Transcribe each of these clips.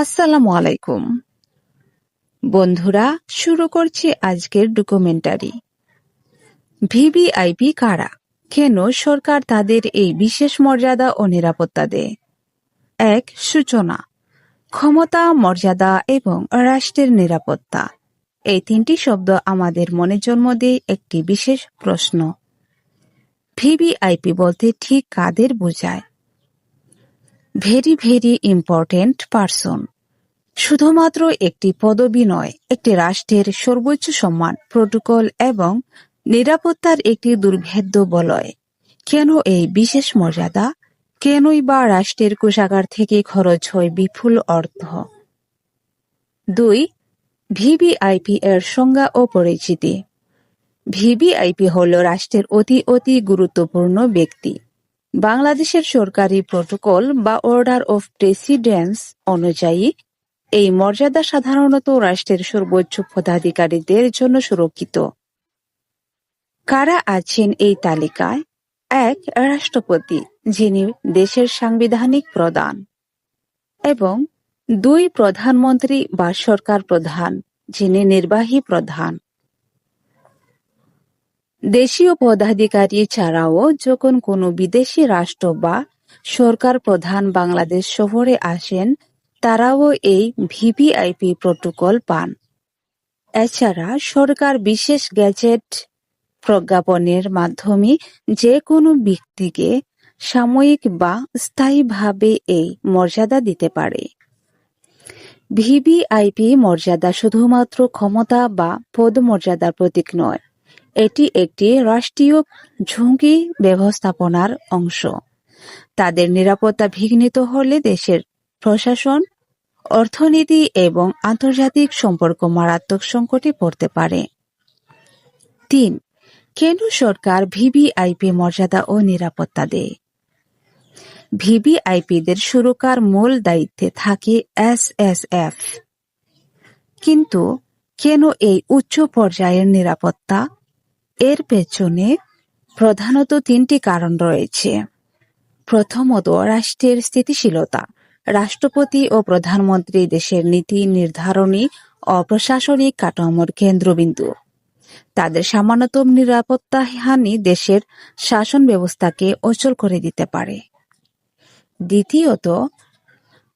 আসসালামু আলাইকুম। বন্ধুরা, শুরু করছি আজকের ডকুমেন্টারি ভিভিআইপি কারা? কেন সরকার তাদের এই বিশেষ মর্যাদা ও নিরাপত্তা দেয়? এক, সূচনা। ক্ষমতা, মর্যাদা এবং রাষ্ট্রের নিরাপত্তা। এই তিনটি শব্দ আমাদের মনে জন্ম দেয় একটি বিশেষ প্রশ্ন। ভিভিআইপি বলতে ঠিক কাদের বোঝায়? ভেরি ভেরি ইম্পর্টেন্ট পার্সন শুধুমাত্র একটি পদবি নয়, একটি রাষ্ট্রের সর্বোচ্চ সম্মান প্রোটোকল এবং নিরাপত্তার একটি দুর্ভেদ্য বলয়। কেন এই বিশেষ মর্যাদা? কেনই বা রাষ্ট্রের কোষাগার থেকে খরচ হয় বিপুল অর্থ? দুই, ভিভিআইপি এর সংজ্ঞা ও পরিচিতি। ভিভিআইপি হল রাষ্ট্রের অতি অতি গুরুত্বপূর্ণ ব্যক্তি। বাংলাদেশের সরকারি প্রোটোকল বা অর্ডার অফ প্রেসিডেন্স অনুযায়ী, এই মর্যাদা সাধারণত রাষ্ট্রের সর্বোচ্চ পদাধিকারীদের জন্য সুরক্ষিত। কারা আছেন এই তালিকায়? এক, রাষ্ট্রপতি, যিনি দেশের সাংবিধানিক প্রধান। এবং দুই, প্রধানমন্ত্রী বা সরকার প্রধান, যিনি নির্বাহী প্রধান। দেশীয় পদাধিকারী ছাড়াও যখন কোনো বিদেশি রাষ্ট্র বা সরকার প্রধান বাংলাদেশ শহরে আসেন, তারাও এই ভিভিআইপি প্রোটোকল পান। এছাড়া সরকার বিশেষ গ্যাজেট প্রজ্ঞাপনের মাধ্যমে যে কোনো ব্যক্তিকে সাময়িক বা স্থায়ীভাবে এই মর্যাদা দিতে পারে। ভিভিআইপি মর্যাদা শুধুমাত্র ক্ষমতা বা পদমর্যাদার প্রতীক নয় এটি একটি রাষ্ট্রীয় ঝুঁকি ব্যবস্থাপনার অংশ। তাদের নিরাপত্তা বিঘ্নিত হলে দেশের প্রশাসন, অর্থনীতি এবং আন্তর্জাতিক সম্পর্ক মারাত্মক সংকটে পড়তে পারে। তিন, কেন সরকার ভিভিআইপি মর্যাদা ও নিরাপত্তা দেয়? ভিভিআইপিদের সুরকার মূল দায়িত্বে থাকে এসএসএফ। কিন্তু কেন এই উচ্চ পর্যায়ের নিরাপত্তা এর পেছনে প্রধানত তিনটি কারণ রয়েছে। প্রথমত, রাষ্ট্রের স্থিতিশীলতা। রাষ্ট্রপতি ও প্রধানমন্ত্রী দেশের নীতি নির্ধারণী ও প্রশাসনিক কাঠামোর কেন্দ্রবিন্দু। তাদের সামান্যতম নিরাপত্তাহানি দেশের শাসন ব্যবস্থাকে অচল করে দিতে পারে। দ্বিতীয়ত,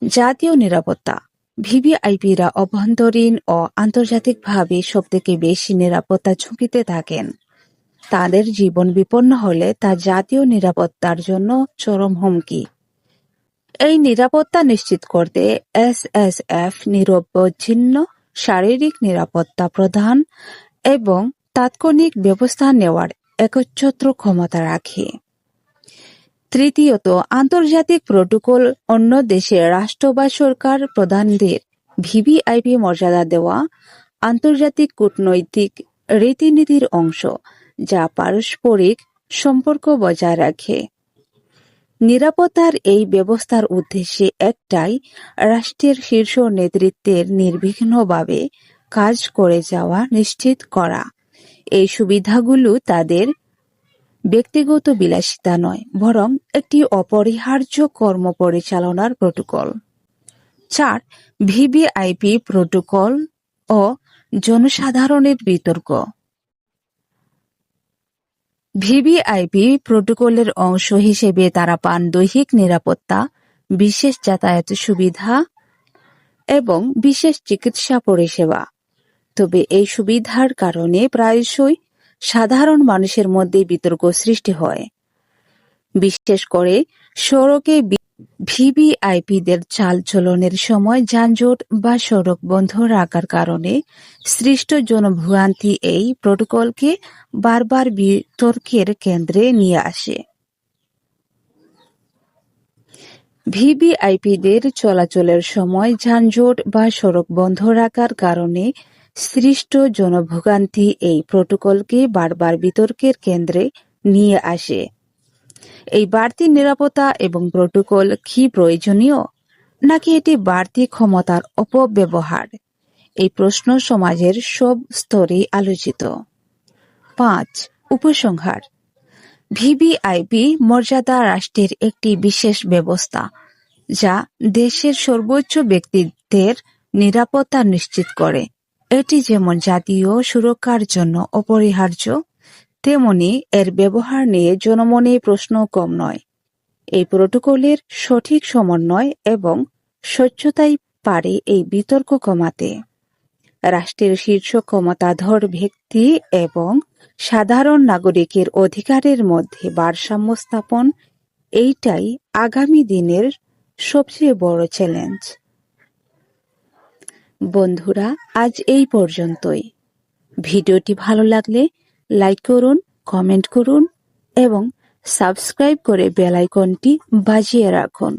জাতীয় নিরাপত্তা। ভিভিআইপিরা অভ্যন্তরীণ ও আন্তর্জাতিকভাবে সবথেকে বেশি নিরাপত্তা ঝুঁকিতে থাকেন। তাদের জীবন বিপন্ন হলে তা জাতীয় নিরাপত্তার জন্য চরম হুমকি। এই নিরাপত্তা নিশ্চিত করতে এসএসএফ নিরবচ্ছিন্ন শারীরিক নিরাপত্তা প্রদান এবং তাৎক্ষণিক ব্যবস্থা নেওয়ার একচ্ছত্র ক্ষমতা রাখে। তৃতীয়ত, আন্তর্জাতিক প্রোটোকল অন্য দেশের রাষ্ট্র বা সরকার প্রধানদের ভিভিআইপি মর্যাদা দেওয়া আন্তর্জাতিক কূটনৈতিক রীতিনীতির অংশ। যা পারস্পরিক সম্পর্ক বজায় রাখে। নিরাপত্তার এই ব্যবস্থার উদ্দেশ্যে একটাই রাষ্ট্রের শীর্ষ নেতৃত্বের নির্বিঘ্নভাবে কাজ করে যাওয়া নিশ্চিত করা। এই সুবিধাগুলো তাদের ব্যক্তিগত বিলাসিতা নয়, বরং একটি অপরিহার্য কর্ম পরিচালনার প্রোটোকল। চার, ভিভিআইপি প্রোটোকল ও জনসাধারণের বিতর্ক। ভিভিআইপি প্রোটোকলের অংশ হিসেবে তারা পান দৈহিক নিরাপত্তা, বিশেষ যাতায়াত সুবিধা এবং বিশেষ চিকিৎসা পরিষেবা। তবে এই সুবিধার কারণে প্রায়শই সাধারণ মানুষের মধ্যে বিতর্ক সৃষ্টি হয়। বিশেষ করে সড়কে ভিভিআইপিদের চালচলনের সময় যানজট বা সড়ক বন্ধ রাখার কারণে সৃষ্ট জনভোগান্তি এই প্রোটোকলকে বারবার বিতর্কের কেন্দ্রে নিয়ে আসে। ভিভিআইপিদের চলাচলের সময় যানজট বা সড়ক বন্ধ রাখার কারণে সৃষ্ট জনভোগান্তি এই প্রোটোকলকে বারবার বিতর্কের কেন্দ্রে নিয়ে আসে। এই বাড়তি নিরাপত্তা এবং প্রোটোকল কি প্রয়োজনীয়? নাকি এটি বাড়তি ক্ষমতার অপব্যবহার? এই প্রশ্ন সমাজের সব স্তরে আলোচিত। পাঁচ, উপসংহার। ভিভিআইপি মর্যাদা রাষ্ট্রের একটি বিশেষ ব্যবস্থা, যা দেশের সর্বোচ্চ ব্যক্তিদের নিরাপত্তা নিশ্চিত করে। এটি যেমন জাতীয় সুরক্ষার জন্য অপরিহার্য তেমনি এর ব্যবহার নিয়ে জনমনে প্রশ্ন কম নয়। এই প্রোটোকলের সঠিক সমন্বয় এবং স্বচ্ছতাই পারে এই বিতর্ক কমাতে। রাষ্ট্রের শীর্ষ ক্ষমতাধর ব্যক্তি এবং সাধারণ নাগরিকের অধিকারের মধ্যে ভারসাম্য স্থাপন, এইটাই আগামী দিনের সবচেয়ে বড় চ্যালেঞ্জ বন্ধুরা, আজ এই পর্যন্তই। ভিডিওটি ভালো লাগলে লাইক করুন কমেন্ট করুন এবং সাবস্ক্রাইব করে বেল আইকনটি বাজিয়ে রাখুন।